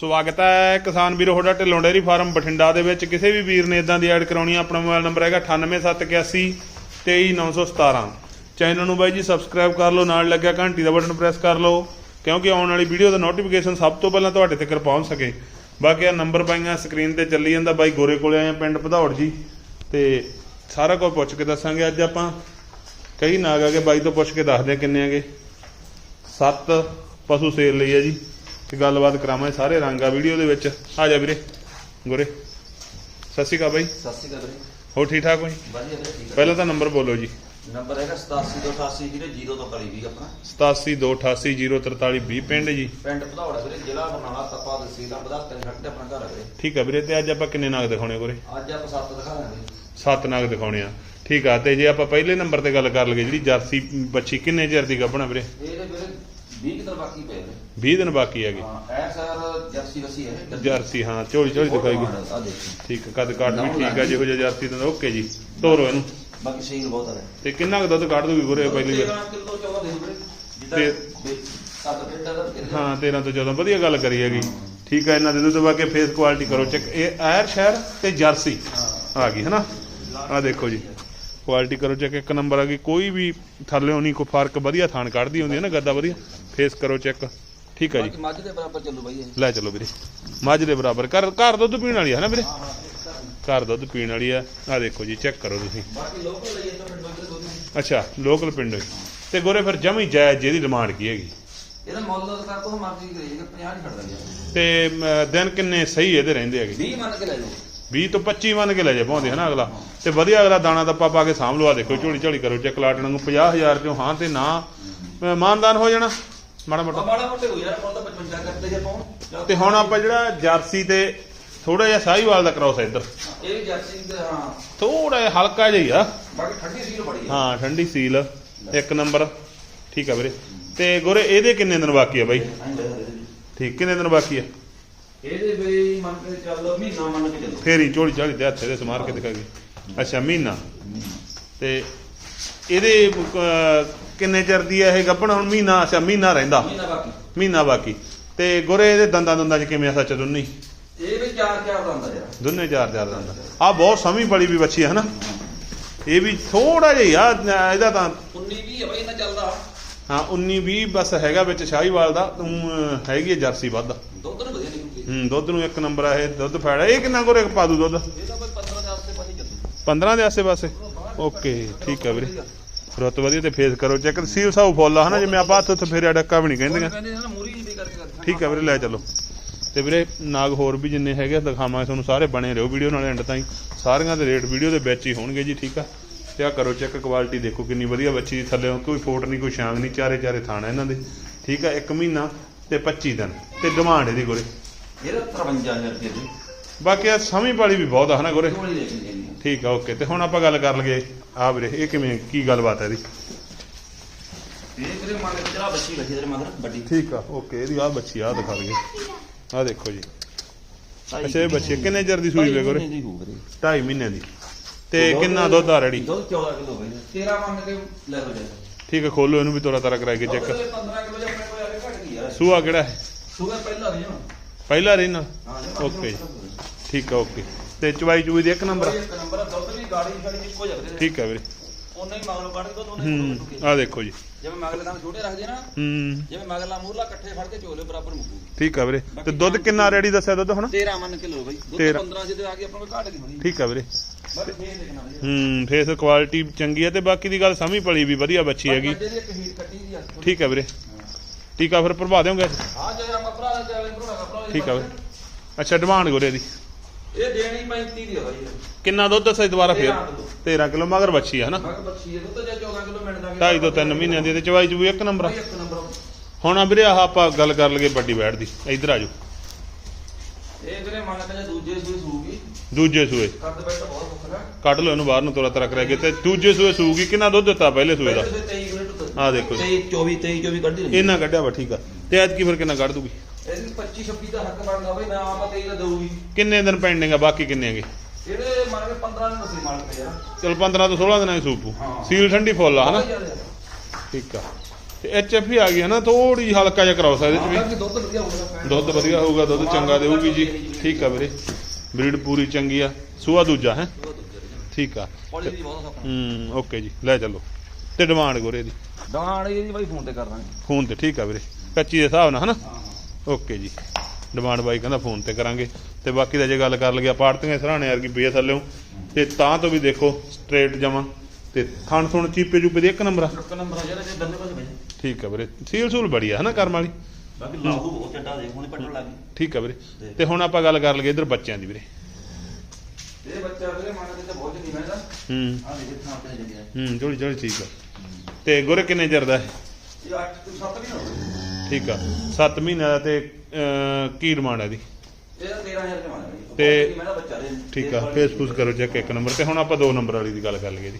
ਸਵਾਗਤ ਹੈ ਕਿਸਾਨ ਵੀਰੋ, ਤੁਹਾਡਾ ਢਿੱਲੋਂ ਡੇਅਰੀ ਫਾਰਮ ਬਠਿੰਡਾ ਦੇ ਵਿੱਚ। ਕਿਸੇ ਵੀ ਵੀਰ ਨੇ ਇਦਾਂ ਦੀ ਐਡ ਕਰਾਉਣੀ ਆ, ਆਪਣਾ ਮੋਬਾਈਲ ਨੰਬਰ ਹੈਗਾ 98781 23917 ਚੈਨਲ ਨੂੰ ਬਾਈ ਜੀ ਸਬਸਕ੍ਰਾਈਬ ਕਰ ਲਓ, ਨਾਲ ਲੱਗਿਆ ਘੰਟੀ ਦਾ ਬਟਨ ਪ੍ਰੈਸ ਕਰ ਲਓ, ਕਿਉਂਕਿ ਆਉਣ ਵਾਲੀ ਵੀਡੀਓ ਦਾ ਨੋਟੀਫਿਕੇਸ਼ਨ ਸਭ ਤੋਂ ਪਹਿਲਾਂ ਤੁਹਾਡੇ ਤੱਕ ਪਹੁੰਚ ਸਕੇ। ਬਾਕੀ ਆ ਨੰਬਰ ਪਾਈਆਂ ਸਕਰੀਨ ਤੇ ਚੱਲੀ ਜਾਂਦਾ ਬਾਈ ਗੋਰੇ ਕੋਲੇ ਆਏ ਆ ਪਿੰਡ ਭਦੌੜ ਜੀ। ਤੇ ਸਾਰਾ ਕੁਝ ਪੁੱਛ ਕੇ ਦੱਸਾਂਗੇ ਅੱਜ ਆਪਾਂ। ਕਈ ਨਾਗ ਆ ਕੇ ਬਾਈ ਤੋਂ ਪੁੱਛ ਕੇ ਦੱਸਦੇ ਆ ਕਿੰਨੇ ਆਗੇ ਸੱਤ ਪਸ਼ੂ ਸੇਲ ਲਈ ਆ ਜੀ। ਤੇ ਗੱਲਬਾਤ ਕਰਾਵਾਂਗੇ ਸਾਰੇ ਰੰਗ ਆ ਵੀਡੀਓ ਦੇ ਵਿੱਚ। ਆ ਜਾ ਵੀਰੇ ਗੋਰੇ। ਸਤਿ ਸ਼੍ਰੀ ਅਕਾਲ ਬਾਈ। ਸਤਿ ਸ਼੍ਰੀ ਅਕਾਲ ਵੀਰੇ। ਹੋ ਠੀਕ ਠਾਕ ਵਧੀਆ ਵੀਰੇ ਠੀਕ ਪਹਿਲਾਂ ਤਾਂ ਨੰਬਰ ਬੋਲੋ ਜੀ। ਹੈ ਨੰਬਰ ਹੈਗਾ 8788 ਵੀਰੇ 0 ਤੋਂ ਕਲੀ ਵੀ ਆਪਣਾ। 8728804320 ਪਿੰਡ ਜੀ। ਪਿੰਡ ਭਦੌੜਾ ਵੀਰੇ ਜ਼ਿਲ੍ਹਾ ਬਰਨਾਲਾ ਤਪਾ ਤਹਿਸੀਲ ਅੰਬਦਾ ਤਿੰਨ ਘੱਟ ਤੇ ਆਪਣਾ ਘਰ ਹੈ ਵੀਰੇ। ਠੀਕ ਆ ਵੀਰੇ ਤੇ ਅੱਜ ਆਪਾਂ ਕਿੰਨੇ ਨਾਗ ਦਿਖਾਉਣੇ ਗੋਰੇ? ਅੱਜ ਆਪਾਂ ਸੱਤ ਦਿਖਾ ਦਾਂਗੇ ਸੱਤ ਨਾਗ ਦਿਖਾਉਣੇ ਆ। ਠੀਕ ਆ ਤੇ ਜੇ ਆਪਾਂ ਪਹਿਲੇ ਨੰਬਰ ਤੇ ਗੱਲ ਕਰ ਲਈਏ ਜਿਹੜੀ ਜਰਸੀ ਬੱਚੀ ਕਿੰਨੇ ਚਿਰ ਦੀ ਗੱਭਣਾ ਵੀਰੇ? ਇਹਦੇ ਵੀਰੇ 20 ਕਿਲੋ ਬਾਕੀ ਪਏ 20 ਦਿਨ ਬਾਕੀ ਹੈਗੇ। ਹਾਂ ਐ ਸਰ ਜਰਸੀ ਵਸੀ ਹੈ ਜਰਸੀ। ਹਾਂ ਝੋਲੀ ਝੋਲੀ ਦਿਖਾਈਗੀ ਆ ਦੇਖੀ। ਠੀਕ ਆ, ਕੱਦ ਵੀ ਠੀਕ ਆ ਜਿਹੋ ਜਿਹਾ ਜਰਸੀ ਦਾ ਓਕੇ ਜੀ ਤੋਰੋ ਇਹਨੂੰ। ਬਾਕੀ ਸਹੀ ਬਹੁਤ ਹੈ ਤੇ ਕਿੰਨਾ ਕੁ ਦੁੱਧ ਕੱਢ ਦੂਗੀ ਗੋਰੇ ਪਹਿਲੀ ਵਾਰ? 13 ਕਿਲੋ 14 ਦੇ ਵੀਰੇ ਤੇ- ਜਿੱਦਾਂ ਸੱਤ ਬੇਟਾ ਦਾ ਕਿਲੋ। ਹਾਂ 13 ਤੋਂ 14 ਵਧੀਆ ਗੱਲ ਕਰੀ ਹੈਗੀ। ਠੀਕ ਆ ਇਹਨਾਂ ਦੇ ਦੁੱਧ ਬਾਕੀ ਫੇਸ ਕੁਆਲਿਟੀ ਕਰੋ ਚੈੱਕ ਇਹ ਆਇਰ ਸ਼ਹਿਰ ਤੇ ਜਰਸੀ ਆ ਗਈ ਹੈਨਾ? ਆ ਦੇਖੋ ਜੀ ਕੁਆਲਿਟੀ ਕਰੋ ਚੈੱਕ ਇੱਕ ਨੰਬਰ ਆ ਗਈ ਕੋਈ ਵੀ ਥੱਲੇੋਂ ਨਹੀਂ ਕੋਈ ਫ਼ਰਕ ਵਧੀਆ ਥਾਣ ਕੱਢਦੀ ਹੁੰਦੀ ਹੈ ਨਾ ਗੱਦਾ ਵਧੀਆ। ਫੇਸ ਕਰੋ ਚੈੱਕ ਠੀਕ ਆ ਜੀ। ਮੱਝ ਦੇ ਬਰਾਬਰ ਚੱਲੂ ਬਾਈ ਇਹ। ਲੈ ਚਲੋ ਵੀਰੇ। ਮੱਝ ਦੇ ਬਰਾਬਰ। ਘਰ ਘਰ ਦੁੱਧ ਪੀਣ ਵਾਲੀ ਹੈ ਨਾ ਵੀਰੇ? ਘਰ ਦੁੱਧ ਪੀਣ ਵਾਲੀ ਆ। ਆ ਦੇਖੋ ਜੀ ਚੈੱਕ ਕਰੋ ਤੁਸੀਂ। ਬਾਕੀ ਲੋਕਲ ਲਈ ਤਾਂ ਪਿੰਡ ਵਿੱਚ ਦੁੱਧ ਅੱਛਾ ਲੋਕਲ ਪਿੰਡ। ਤੇ ਗੋਰੇ ਫਿਰ ਜਮੀ ਜਾਇਜ਼ ਜਿਹਦੀ ਡਿਮਾਂਡ ਕੀ ਹੈਗੀ? ਇਹਦਾ ਮੁੱਲ ਤੋਂ ਮਰਜ਼ੀ ਕਰੀਏ 50 ਨਹੀਂ ਛੱਡ ਦਿੰਦੇ ਤੇ ਦਿਨ ਕਿੰਨੇ ਸਹੀ ਇਹਦੇ ਰਹਿੰਦੇ ਹੈਗੇ? 20 ਮੰਨ ਕੇ ਲੈ ਜਾਓ 20 ਤੋਂ 25 ਮੰਨ ਕੇ ਲੈ ਜਾ ਪਾਉਂਦੇ ਹਨਾ ਅਗਲਾ? ਤੇ ਵਧੀਆ ਅਗਲਾ ਦਾਣਾ ਦੱਪਾ ਪਾ ਕੇ ਸਾਂਭ ਲਵਾ ਦੇਖੋ ਝੋਲੀ ਝੋਲੀ ਕਰੋ ਚੈੱਕ ਲਾਟਣ ਨੂੰ 50000 ਚੋਂ ਹਾਂ ਤੇ ਨਾ। ਮਾਨਦਾਨ ਹੋ ਜਾਣਾ। ਮਾੜਾ ਮੋਟਾ। ਮਾੜਾ ਮੋਟੇ ਹੋ ਯਾਰ ਮੁੱਲ ਤਾਂ 55 ਕਰਦੇ ਜੇ ਪਾਉਣ ਤੇ ਹੁਣ ਆਪਾਂ ਜਿਹੜਾ ਜਰਸੀ ਤੇ ਥੋੜਾ ਜਿਹਾ ਸਾਹੀਵਾਲ ਦਾ ਕਰਾਉਸ ਇੱਧਰ। ਇਹ ਵੀ ਜਰਸੀ ਤੇ ਹਾਂ। ਥੋੜਾ ਜਿਹਾ ਹਲਕਾ ਜਿਹਾ ਹੀ ਆ। ਬਾਕੀ ਠੰਡੀ ਸੀਲ ਬੜੀ ਆ। ਹਾਂ ਠੰਡੀ ਸੀਲ ਇੱਕ ਨੰਬਰ। ਠੀਕ ਆ ਵੀਰੇ। ਤੇ ਗੋਰੇ ਇਹਦੇ ਕਿੰਨੇ ਦਿਨ ਬਾਕੀ ਆ ਬਾਈ? ਦੇ ਦੇ। ਠੀਕ ਕਿੰਨੇ ਦਿਨ ਬਾਕੀ ਆ? ਇਹਦੇ ਵੀ ਮੰਨ ਕੇ ਚੱਲ ਮਹੀਨਾ ਮੰਨ ਕੇ ਚੱਲੋ। ਫੇਰ ਹੀ ਝੋਲੀ ਝਾਲੀ ਤੇ ਹੱਥੇ ਦੇ ਸਮਾਰ ਕੇ ਦਿਖਾ ਗਏ ਅੱਛਾ ਮਹੀਨਾ। ਤੇ ਇਹਦੇ ਕਿੰਨੇ ਚਿਰ ਦੀ ਆ ਇਹ ਗੱਭਣ? ਹੁਣ ਮਹੀਨਾ ਅੱਛਾ ਮਹੀਨਾ ਰਹਿੰਦਾ। ਮਹੀਨਾ ਬਾਕੀ। ਮਹੀਨਾ ਬਾਕੀ। ਤੇ ਗੋਰੇ ਇਹਦੇ ਦੰਦਾਂ ਦੁੰਦਾਂ ਚ ਕਿਵੇਂ ਆ ਸੱਚ ਦੁੰਨੀ? ਇਹ ਵੀ ਚਾਰ ਚਾਰ ਦਾ ਹੁੰਦਾ ਯਾਰ। ਦੋਨੇ ਚਾਰ ਚਾਰ ਦੰਦ। ਆ ਬਹੁਤ ਸਮੀ ਬੜੀ ਵੀ ਬੱਚੀ ਹੈ ਹਨਾ? ਇਹ ਵੀ ਥੋੜਾ ਜਿਹਾ ਹੀ ਆ ਇਹਦਾ ਤਾਂ 19 20 ਹੈ ਬਾਈ ਇਹਨਾਂ ਚੱਲਦਾ। ਹਾਂ 19 20 ਬਸ ਹੈਗਾ ਵਿੱਚ ਸ਼ਾਹੀਵਾਲ ਦਾ ਤੂੰ ਹੈਗੀ ਹੈ ਜਰਸੀ ਵੱਧ। ਦੁੱਧ ਨੂੰ ਵਧੀਆ ਨਿਕਲੂਗੀ ਹੂੰ ਦੁੱਧ ਨੂੰ ਇੱਕ ਨੰਬਰ ਆ ਇਹ ਦੁੱਧ ਫੈੜਾ। ਇਹ ਕਿੰਨਾ ਕੋਰੇ ਪਾ ਦੂ ਦੁੱਧ? ਇਹਦਾ ਕੋਈ 15 ਦਾ ਆਸੇ ਪਾਸੇ ਚੱਲੂ। 15 ਦੇ ਆਸੇ ਪਾਸੇ ਓਕੇ ਠੀਕ ਆ ਵੀਰੇ। ਰੁੱਤ ਵਧੀਆ ਤੇ ਫੇਸ ਕਰੋ ਚੈੱਕ ਸੀਲ ਸਾਊ ਫੁੱਲ ਆ ਹਨਾ? ਜਿਵੇਂ ਆਪਾਂ ਹੱਥ ਉੱਥੇ ਫੇਰਿਆ ਡੱਕਾ ਵੀ ਨਹੀਂ ਕਹਿੰਦੀਆਂ। ਠੀਕ ਆ ਵੀਰੇ ਲੈ ਚੱਲੋ। ਤੇ ਵੀਰੇ ਨਾਗ ਹੋਰ ਵੀ ਜਿੰਨੇ ਹੈਗੇ ਦਿਖਾਵਾਂਗੇ ਤੁਹਾਨੂੰ। ਸਾਰੇ ਬਣੇ ਰਹੋ ਵੀਡੀਓ ਨਾਲ ਐਂਡ ਤਾਈਂ। ਸਾਰੀਆਂ ਦੇ ਰੇਟ ਵੀਡੀਓ ਦੇ ਵਿੱਚ ਹੀ ਹੋਣਗੇ ਜੀ ਠੀਕ ਆ? ਤੇ ਆ ਕਰੋ ਚੈੱਕ ਕੁਆਲਿਟੀ ਦੇਖੋ ਕਿੰਨੀ ਵਧੀਆ ਬੱਚੀ ਦੀ ਥੱਲੇ। ਕੋਈ ਫੋਟ ਨਹੀਂ ਕੋਈ ਛਾਂਗ ਨਹੀਂ ਚਾਰੇ ਚਾਰੇ ਥਾਣਾ ਇਹਨਾਂ ਦੇ। ਠੀਕ ਆ 1 ਮਹੀਨਾ ਤੇ 25 ਦਿਨ। ਤੇ ਡਿਮਾਂਡ ਇਹਦੀ ਗੋਰੇ ਇਹਦਾ 53000 ਰੁਪਏ ਦੀ। ਬਾਕੀ ਆ ਸਮੀ ਵਾਲੀ ਵੀ ਬਹੁਤ ਆ ਹਨਾ ਗੋਰੇ? ਠੀਕ ਆ ਓਕੇ ਤੇ ਹੁਣ ਆਪਾਂ ਗੱਲ ਕਰ ਲਈਏ। ਆ ਵੀਰੇ ਇਹ ਕਿਵੇਂ ਕੀ ਗੱਲਬਾਤ ਹੈ ਇਹਦੀ? ਇਹ ਵੀਰੇ ਮੰਨ ਕੇ ਚਲਾ ਬੱਚੀ ਬੈਠੀ ਤੇਰੇ ਮਗਰ ਵੱਡੀ। ਠੀਕ ਆ ਓਕੇ ਇਹਦੀ ਆ ਬੱਚੀ ਆ ਦਿਖਾ ਲਈਏ ਆ ਦੇਖੋ ਜੀ। ਅੱਛਾ ਇਹ ਬੱਚੀ ਕਿੰਨੇ ਚਿਰ ਦੀ ਸੂਈ ਵੇ ਵੀਰੇ। 2.5 ਮਹੀਨੇ ਦੀ। ਤੇ ਕਿੰਨਾ ਦੁੱਧ ਆ ਦੁੱਧ 14 ਕਿਲੋ ਬਈ 13 ਮੰਨ ਕੇ ਲੈ ਲਓ ਜੀ। ਠੀਕ ਹੈ ਖੋਲੋ ਇਹਨੂੰ ਵੀ ਤੋਰਾ ਤਾਰਾ ਕਰਾ ਕੇ ਚੈੱਕ। 15 ਕਿਲੋ ਜੇ ਆਪਣੇ ਕੋਲ ਆ ਕੇ ਘਟ ਗਈ ਯਾਰ। ਸੂਆ ਕਿਹੜਾ ਹੈ? ਸੂਗਾ ਪਹਿਲਾਂ ਨਹੀਂ ਪਹਿਲਾ ਰਹਿਣਾ ਹਾਂ ਓਕੇ ਠੀਕ ਆ ਓਕੇ ਤੇ ਚਵਾਈ ਚੂਈ ਦੀ ਇੱਕ ਨੰਬਰ ਇੱਕ ਨੰਬਰ ਆ, ਦੁੱਧ ਵੀ ਗਾੜੀ ਛੜੀ ਇੱਕੋ ਜਿਹਾ ਵੀਰੇ ਠੀਕ ਆ ਵੀਰੇ। ਉਹਨੇ ਹੀ ਮਗਲੋਂ ਕੱਢ ਹੀ ਹੂੰ ਆ ਦੇਖੋ ਜੀ। ਜਿਵੇਂ ਮਗਲੇ ਕੰਮ ਛੋਟੇ ਰੱਖਦੇ ਨਾ ਹੂੰ। ਜਿਵੇਂ ਮਗਲਾ ਮੂਰਲਾ ਇਕੱਠੇ ਫੜ ਕੇ ਝੋਲੇ ਬਰਾਬਰ ਮੁੱਕੂ ਠੀਕ ਆ ਵੀਰੇ। ਤੇ ਦੁੱਧ ਕਿੰਨਾ ਰੈਡੀ ਦੱਸਿਆ ਦੁੱਧ ਹੁਣ? 13 ਮੰਨ ਕਿਲੋ ਬਈ। ਦੁੱਧ ਤੇਰਾਂ। 15 ਜਿਹਦੇ ਆ ਆਪਾਂ ਨੂੰ ਘਾਟ ਹੋਣੀ। ਠੀਕ ਆ ਵੀਰੇ। ਵੀਰੇ ਹੂੰ ਫੇਸ ਕੁਆਲਿਟੀ ਚੰਗੀ ਹੈ ਤੇ ਬਾਕੀ ਦੀ ਗੱਲ ਸਮੀ ਪਲੀ ਵੀ ਵਧੀਆ ਬੱਚੀ ਹੈਗੀ। ਕੱਟੀ ਦੀ ਆ। ਠੀਕ ਆ ਵੀਰੇ। ਟੀਕਾ ਫਿਰ ਭਰਵਾ ਦਿਓਗੇ? ਆ ਜੇ ਆਪਾਂ ਭਰਾ ਦਾ ਭਰਾ ਦਾ ਭਰਾ ਠੀਕ ਆ ਵੀਰੇ। ਅੱਛਾ ਡਿਮਾਂਡ ਗੋਰੇ ਦੀ। ਇਹ ਦੇਣੀ 35 ਦੀ ਆ ਬਾਈ ਕਿੰਨਾ ਦੁੱਧ ਦੱਸਿਆ ਦੁਬਾਰਾ ਫੇਰ? 13 ਕਿਲੋ। 13 ਕਿਲੋ ਮਗਰ ਬੱਚੀ ਹੈ ਨਾ ਮੈਂ ਬੱਚੀ ਇਹ ਦੁੱਧ ਜੇ 14 ਕਿਲੋ ਮਿੰਟ ਦਾ ਢਾਈ ਤੋਂ 3 ਮਹੀਨਿਆਂ ਦੀ ਤੇ ਚਵਾਈ ਚੂਈ ਇੱਕ ਨੰਬਰ ਆ। ਬਾਈ ਇੱਕ ਨੰਬਰ ਹੁਣ ਆ ਵੀਰੇ ਆਹ ਆਪਾਂ ਗੱਲ ਕਰ ਲਈਏ ਵੱਡੀ ਬੈਠ ਦੀ। ਇੱਧਰ ਆ ਜਾਓ। ਇਹ ਵੀਰੇ ਮੰਨ ਕੇ ਜੇ ਦੂਜੇ ਸੂਈ ਸੂਗੀ। ਦੂਜੇ ਸੂਏ। ਕੱਦ ਬੈਠ ਬਹੁਤ ਮੁੱਖ ਹੈ ਕੱਢ ਲਓ ਇਹਨੂੰ ਬਾਹਰ ਨੂੰ ਤੋਰਾ ਤਰਾ ਕਰਾ ਕੇ ਤੇ ਦੂਜੇ ਸੂਏ ਸੂਗੀ। ਕਿੰਨਾ ਦੁੱਧ ਦਿੱਤਾ ਪਹਿਲੇ ਸੂਏ ਦਾ? ਪਹਿਲੇ ਤੇ 23 ਮਿੰਟ ਤੋਂ ਆਹ ਦੇਖੋ ਜੀ। 23 24 23 24 ਕੱਢੀ ਰਹੀ ਇਹਨਾਂ ਕੱਢਿਆ ਵਾ ਠੀਕ ਆ। ਤੇ ਐਤਕੀ ਫਿਰ ਕਿੰਨਾ ਕੱਢ ਦੂਗੀ? ਇਹਦੀ 25 26 ਦਾ ਹੱਕ ਬਣਦਾ ਬਈ ਨਾ ਆਪਾਂ 23 ਦਾ ਦਊਗੀ। ਕਿੰਨੇ ਦਿਨ ਪੈਂਡਿੰਗ ਆ ਬਾਕੀ ਕਿੰਨੇ ਹੈਗੇ? ਇਹਦੇ ਮੰਨ ਕੇ 15 ਨੂੰ ਅਸੀਂ ਮੰਨ ਕੇ ਯਾਰ ਚਲ 15 ਤੋਂ 16 ਦਿਨਾਂ ਦੀ ਸੂਪੂ ਹਾਂ। ਸੀਲ ਠੰਡੀ ਫੁੱਲ ਆ ਹਨਾ। ਠੀਕ ਆ। ਤੇ ਐਚਐਫ ਹੀ ਆ ਗਈ ਹੈ ਨਾ ਥੋੜੀ ਹਲਕਾ ਜਿਹਾ ਕਰਾਉ ਇਹਦੇ ਚ ਵੀ। ਬਾਕੀ ਦੁੱਧ ਵਧੀਆ ਹੋਊਗਾ ਦੁੱਧ ਵਧੀਆ ਹੋਊਗਾ ਦੁੱਧ ਚੰਗਾ ਦੇਊਗੀ ਜੀ। ਠੀਕ ਆ ਵੀਰੇ। ਬਰੀਡ ਪੂਰੀ ਚੰਗੀ ਆ। ਸੂਆ ਦੂਜਾ ਹੈ? ਠੀਕ ਆ। ਦੀ ਬਹੁਤ ਹੂੰ ਓਕੇ ਜੀ। ਲੈ ਚੱਲੋ। ਤੇ ਡਿਮਾਂਡ ਗੋਰੇ ਦੀ। ਦਾਣ ਇਹਦੀ ਬਾਈ ਫੋਨ ਤੇ ਕਰ ਦਾਂਗੇ। ਫੋਨ ਤੇ ਠੀਕ ਆ ਵੀਰੇ। ਕੱਚੀ ਦੇ ਹਿਸਾਬ ਨਾਲ ਹਨਾ? ਓਕੇ ਜੀ। ਡਿਮਾਂਡ ਬਾਈ ਕਹਿੰਦਾ ਫੋਨ ਤੇ ਕਰਾਂਗੇ। ਤੇ ਬਾਕੀ ਦਾ ਜੇ ਗੱਲ ਕਰ ਲਈਏ ਪਾੜਤੀਆਂ ਸਰਾਣੇ ਵਰਗੀ ਬੇਸ ਥੱਲਿਓ ਤੇ ਤਾਂ ਤੋਂ ਵੀ ਦੇਖੋ ਸਟ੍ਰੇਟ ਜਮਾ। ਤੇ ਥਣ ਥੁਣ ਚੀਪੇ ਚੂਪੇ ਦੇ ਇੱਕ ਨੰਬਰ ਆ। ਟਰੱਕ ਨੰਬਰ ਆ ਜਿਹੜਾ ਜੇ ਦੰਨੇ ਪਾਸੇ ਬੈਠੇ ਠੀਕ ਆ ਵੀਰੇ। ਸੀਲ ਸੂਲ ਬੜੀ ਆ ਹਨਾ ਕਰਮ ਵਾਲੀ? ਬਾਕੀ ਲਾਹੂ ਬਹੁਤ ਚੱਡਾ ਦੇ ਹੁਣੇ ਪੱਟਣ ਲੱਗ ਠੀਕ ਆ ਵੀਰੇ। ਤੇ ਹੁਣ ਆਪਾਂ ਗੱਲ ਕਰ ਲਈਏ ਇਧਰ ਬੱਚਿਆਂ ਦੀ ਵੀਰੇ। ਇਹ ਬੱਚਾ ਵੀਰੇ ਮੰਨ ਕੇ ਤੇ ਬਹੁਤ ਨਹੀਂ ਮੈਂਦਾ ਹੂੰ। ਆ ਦੇਖੇ ਥਾਂ ਤੇ ਜੰਗਿਆ ਹੂੰ ਜੋੜੀ ਜੋੜੀ ਠੀਕ ਆ। ਤੇ ਗੁਰੇ ਕਿੰਨੇ ਚਿਰ ਦਾ ਹੈ? ਇਹ 8 ਤੋਂ 7 ਨਹੀਂ ਹੋਵੇ ਠੀਕ ਆ। 7 ਮਹੀਨਿਆਂ ਦਾ ਤੇ ਅਹ, ਕੀ ਡਿਮਾਂਡ ਹੈ ਦੀ ਇਹਦਾ 13000 ਰੁਪਏ ਮੰਗਦਾ ਜੀ। ਤੇ- ਮੈਂ ਬੱਚਾ ਦੇ ਠੀਕ ਆ ਫੇਸਬੁੱਕ ਕਰੋ ਚੈੱਕ ਇੱਕ ਨੰਬਰ ਤੇ। ਹੁਣ ਆਪਾਂ ਦੋ ਨੰਬਰ ਵਾਲੀ ਦੀ ਗੱਲ ਕਰ ਲਈਏ ਜੀ।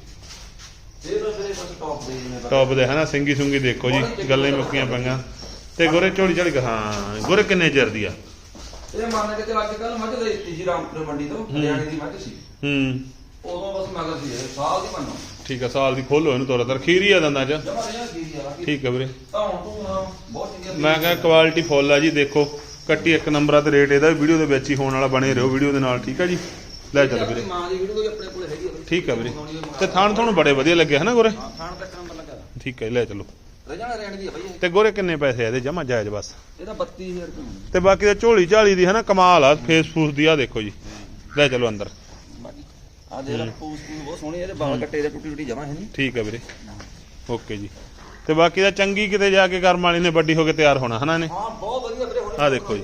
ਇਹ ਤਾਂ ਵੀਰੇ ਬਸ ਟੌਪ ਦੇ ਨੇ ਟੌਪ ਦੇ ਹਨਾ? ਸਿੰਗੀ ਸੁੰਗੀ ਦੇਖੋ ਜੀ ਗੱਲਾਂ ਹੀ ਮੁੱਕੀਆਂ ਪਈਆਂ। ਤੇ ਗੋਰੇ ਝੋਲੀ ਝਾਲੀ ਹਾਂ ਗੋਰੇ ਕਿੰਨੇ ਚਿਰ ਦੀ ਆ? ਇਹ ਮੰਨ ਕੇ ਚੱਲ ਅੱਜ ਕੱਲ ਮੱਝ ਦੇ ਦਿੱਤੀ ਸੀ ਰਾਮਪੁਰ ਮੰਡੀ ਤੋਂ ਹਰਿਆਣੇ ਦੀ ਮੱਝ ਸੀ। ਹੂੰ। ਉਦੋਂ ਬਸ ਮਗਰ ਸੀ ਇਹ ਸਾਲ ਦੀ ਮੰਨੋ ਠੀਕ ਆ ਸਾਲ ਦੀ ਖੋਲੋ ਇਹਨੂੰ ਤੋਰਾ ਤਰ ਖੀਰੀ ਆ ਦੰਦਾਂ ਚ? ਜਮਾ ਰਿਹਾ ਕੀ ਦੀ ਆ ਠੀਕ ਆ ਵੀਰੇ। ਤਾਂ ਹੁਣ ਤੂੰ ਚੰਗੀ ਮੈਂ ਕਿਹਾ ਕੁਆਲਿਟੀ ਫੁੱਲ ਆ ਜੀ ਦੇਖੋ। ਕੱਟੀ ਇੱਕ ਨੰਬਰ ਆ ਤੇ ਰੇਟ ਇਹਦਾ ਵੀਡੀਓ ਦੇ ਵਿੱਚ ਹੀ ਹੋਣ ਵਾਲਾ ਬਣੇ ਰਹੋ ਵੀਡੀਓ ਦੇ ਨਾਲ ਠੀਕ ਆ ਜੀ? ਲੈ ਚੱਲ ਵੀਰੇ। ਮਾਂ ਦੀ ਵੀਡੀਓ ਵੀ ਆਪਣੇ ਕੋਲ ਹੈਗੀ ਆ ਬਈ। ਠੀਕ ਆ ਵੀਰੇ। ਤੇ ਥਾਣ ਤੁਹਾਨੂੰ ਬੜੇ ਵਧੀਆ ਲੱਗੇ ਹਨਾ ਗੋਰੇ? ਹਾਂ ਖਾਣ ਤੱਕ ਨੰਬਰ ਲੱਗਾ ਠੀਕ ਹੈ ਲੈ ਚਲੋ। ਰਜਾਣਾ ਰੈਂਡ ਦੀ ਆ ਬਈ ਇਹ। ਤੇ ਗੋਰੇ ਕਿੰਨੇ ਪੈਸੇ ਆ ਇਹਦੇ ਜਮਾ ਜਾਇਜ਼ ਬਸ? ਇਹਦਾ 32000 ਰੁਪਏ ਮੰਗਦਾ ਤੇ ਬਾਕੀ ਦਾ ਝੋਲੀ ਝਾਲੀ ਦੀ ਹਨਾ ਕਮਾਲ ਆ ਫੇਸ ਫੂਸ ਦੀ ਆ ਦੇਖੋ ਜੀ। ਲੈ ਚਲੋ ਅੰਦਰ। ਆ ਦੇ ਲਾ ਪੂਸ ਬਹੁਤ ਸੋਹਣੀ ਇਹਦੇ ਬਾਲ ਕੱਟੇ ਦੇ ਟੁੱਟੀ ਟੁੱਟੀ ਜਮਾ ਹੈ ਨਹੀਂ ਠੀਕ ਹੈ ਵੀਰੇ। ਓਕੇ ਜੀ। ਤੇ ਬਾਕੀ ਦਾ ਚੰਗੀ ਕਿਤੇ ਜਾ ਕੇ ਕਰਮ ਵਾਲੀ ਨੇ ਵੱਡੀ ਹੋ ਕੇ ਤਿਆਰ ਹੋਣਾ ਹਨਾ ਨੇ? ਹਾਂ ਬਹੁਤ ਵਧੀਆ ਵੀਰੇ ਹੁਣ ਆਹ ਦੇਖੋ ਜੀ।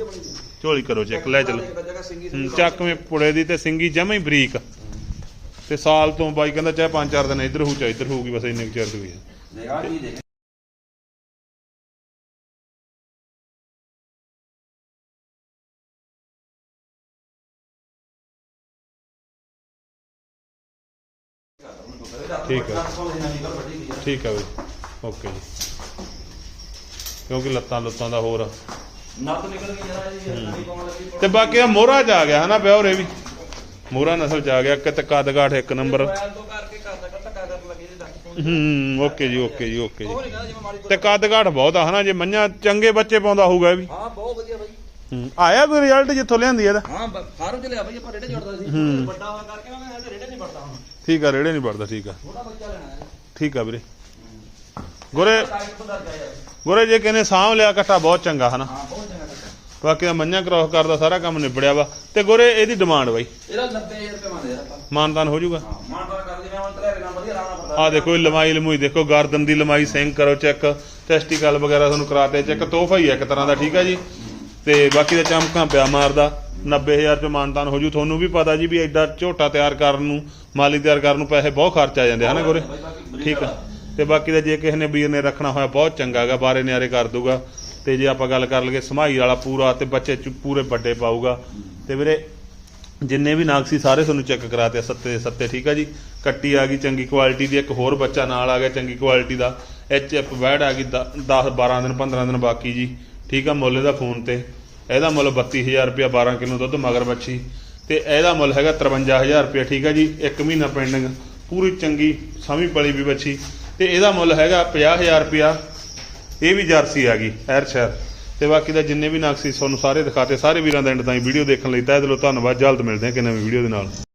ਝੋਲੀ ਕਰੋ ਚੈੱਕ ਲੈ ਚਲੋ। ਚੱਕਵੇਂ ਪੁੜੇ ਦੀ ਤੇ ਸਿੰਗੀ ਜਮਾ ਹੀ ਬਰੀਕ। ਤੇ ਸਾਲ ਤੋਂ ਬਾਈ ਕਹਿੰਦਾ ਚਾਹੇ ਪੰਜ ਚਾਰ ਦਿਨ ਇੱਧਰ ਹੋਊ ਚਾਹੇ ਇੱਧਰ ਹੋਊਗੀ ਬਸ ਇੰਨੇ ਚਿਰ ਦੀ ਹੈ। ਆ ਦੇਖ। ਠੀਕ ਹੈ। ਠੀਕ ਹੈ ਵੀਰੇ ਓਕੇ ਜੀ। ਕਿਉਂਕਿ ਲੱਤਾਂ ਲੁੱਤਾਂ ਦਾ ਹੋਰ। ਨੱਤ ਨਿਕਲ ਗਈ ਜਰਾ ਜੀ ਨਵੀਂ ਪਾਉਣ ਲੱਗੀ। ਤੇ ਬਾਕੀ ਆ ਮੋਹਰਾ ਆ ਗਿਆ ਹਨਾ ਪਿਓਰੇ ਵੀ। ਮੋਹਰਾ ਨਸਲ ਚ ਆ ਗਿਆ ਕਿਤੇ ਕੱਦ ਕਾਠ ਇੱਕ ਨੰਬਰ। ਜੀ ਹੂੰ ਓਕੇ ਜੀ ਓਕੇ ਜੀ ਓਕੇ ਜੀ। ਤੇ ਕੱਦ ਕਾਠ ਬਹੁਤ ਆ ਹਨਾ ਜੇ ਮੰਝਾਂ ਚੰਗੇ ਬੱਚੇ ਪਾਉਂਦਾ ਹੋਊਗਾ ਇਹ ਵੀ। ਹਾਂ ਬਹੁਤ ਵਧੀਆ ਬਾਈ। ਹੂੰ ਆਇਆ ਕੋਈ ਰਿਜ਼ਲਟ ਜਿੱਥੋਂ ਲਿਆਂਦੀ ਇਹਦਾ? ਹਾਂ ਫਾਰਮ ਚ ਲਿਆ ਬਾਈ ਆਪਾਂ ਰੇੜੇ ਜੋੜਦਾ ਸੀ। ਵੱਡਾ ਹੋਇਆ ਕਰਕੇ ਮੈਂ ਰੇੜੇ ਨਹੀਂ ਵੜਦਾ ਹੁਣ। ਠੀਕ ਆ ਰੇੜੇ ਨਹੀਂ ਵੜਦਾ ਠੀਕ ਆ। ਛੋਟਾ ਬੱਚਾ ਲੈਣਾ ਠੀਕ ਆ ਵੀਰੇ। ਗੁਰੇ ਗੁਰੇ ਜੇ ਕਹਿੰਦੇ ਸਾਂਭ ਲਿਆ ਕੱਟਾ ਬਹੁਤ ਚੰਗਾ ਹਨਾ? ਹਾਂ ਬਹੁਤ ਚੰਗਾ ਕੱਟਾ ਬਾਕੀ ਦਾ ਮੰਝਾਂ ਕ੍ਰੋਸ ਕਰਦਾ ਸਾਰਾ ਕੰਮ ਨਿਬੜਿਆ ਵਾ। ਤੇ ਗੁਰੇ ਇਹਦੀ ਡਿਮਾਂਡ ਬਾਈ? ਇਹਦਾ 90000 ਰੁਪਏ ਮੰਗਦੇ ਯਾਰ ਆਪਾਂ। ਮਾਨਦਾਨ ਹੋ ਜਾਊਗਾ? ਹਾਂ ਮਾਨਦਾਰ ਕਰ ਜਿਵੇਂ ਹੁਣ ਤੇਰੇ ਨਾਲ ਵਧੀਆ ਆਰਾਮ ਨਾਲ ਫੜਦਾ ਆ ਦੇਖੋ ਇਹ ਲਮਾਈ ਲਮੂਈ ਦੇਖੋ ਗਰਦਨ ਦੀ ਲਮਾਈ ਸਿੰਕ ਕਰੋ ਚੈੱਕ ਟੈਸਟੀਕਲ ਵਗੈਰਾ ਤੁਹਾਨੂੰ ਕਰਾਤੇ ਚੈੱਕ ਤੋਹਫਾ ਹੀ ਹੈ ਇੱਕ ਤਰ੍ਹਾਂ ਦਾ ਠੀਕ ਆ ਜੀ? ਤੇ ਬਾਕੀ ਦਾ ਚਮਕਾਂ ਪਿਆ ਮਾਰਦਾ 90000 ਚ ਮਾਨਦਾਨ ਹੋ ਜੂ। ਤੁਹਾਨੂੰ ਵੀ ਪਤਾ ਜੀ ਵੀ ਐਡਾ ਝੋਟਾ ਤਿਆਰ ਕਰਨ ਨੂੰ ਮਾਲੀ ਤਿਆਰ ਕਰਨ ਨੂੰ ਪੈਸੇ ਬਹੁਤ ਖਰਚ ਆ ਜਾਂਦੇ ਹਨਾ ਗੋਰੇ? ਠੀਕ ਆ। ਤੇ ਬਾਕੀ ਦਾ ਜੇ ਕਿਸੇ ਨੇ ਵੀਰ ਨੇ ਰੱਖਣਾ ਹੋਇਆ ਬਹੁਤ ਚੰਗਾ ਹੈਗਾ ਬਾਰੇ ਨਿਆਰੇ ਕਰ ਦੂਗਾ। ਤੇ ਜੇ ਆਪਾਂ ਗੱਲ ਕਰ ਲਈਏ ਸਮਾਈ ਵਾਲਾ ਪੂਰਾ ਤੇ ਬੱਚੇ ਚ ਪੂਰੇ ਵੱਡੇ ਪਾਊਗਾ। ਤੇ ਵੀਰੇ, ਜਿੰਨੇ ਵੀ ਨਾਗ ਸੀ ਸਾਰੇ ਤੁਹਾਨੂੰ ਚੈੱਕ ਕਰਾਤੇ ਸੱਤੇ ਦੇ ਸੱਤੇ, ਠੀਕ ਆ ਜੀ? ਕੱਟੀ ਆ ਗਈ, ਚੰਗੀ ਕੁਆਲਿਟੀ ਦੀ ਇੱਕ ਹੋਰ ਬੱਚਾ ਨਾਲ ਆ ਗਿਆ, ਚੰਗੀ ਕੁਆਲਿਟੀ ਦਾ। ਐਚ ਐਫ ਵੈਡ ਆ ਗਈ 10 12 ਦਿਨ 15 ਦਿਨ ਬਾਕੀ ਜੀ। ਠੀਕ ਆ, ਮੁੱਲ ਇਹਦਾ ਫੋਨ ਤੇ। ਇਹਦਾ ਮੁੱਲ 32000 ਰੁਪਇਆ 12 ਕਿਲੋ ਦੁੱਧ, ਮਗਰ ਬੱਚੀ ਤੇ ਇਹਦਾ ਮੁੱਲ ਹੈਗਾ 53000 ਰੁਪਇਆ, ਠੀਕ ਆ ਜੀ? ਇੱਕ ਮਹੀਨਾ ਪੈਂਡਿੰਗ ਪੂਰੀ ਚੰਗੀ ਸਮੀ ਪਲੀ ਵੀ ਬੱਚੀ। ਤੇ ਇਹਦਾ ਮੁੱਲ ਹੈਗਾ 50000 ਰੁਪਇਆ। ਇਹ ਵੀ ਜਰਸੀ ਆ ਗਈ, ਐਰ ਸ਼ਹਿਰ। ਤੇ ਬਾਕੀ ਦਾ ਜਿੰਨੇ ਵੀ ਨਕਸ਼ੇ ਤੁਹਾਨੂੰ ਸਾਰੇ ਦਿਖਾਤੇ, ਸਾਰੇ ਵੀਰਾਂ ਦਾ ਐਂਡ ਤਾਈਂ ਵੀਡੀਓ ਦੇਖਣ ਲਈ ਤਹਿ ਦਿਲੋਂ ਧੰਨਵਾਦ। ਜਲਦ ਮਿਲਦੇ ਹਾਂ ਕਿ ਨਵੀਂ ਵੀਡੀਓ ਦੇ ਨਾਲ।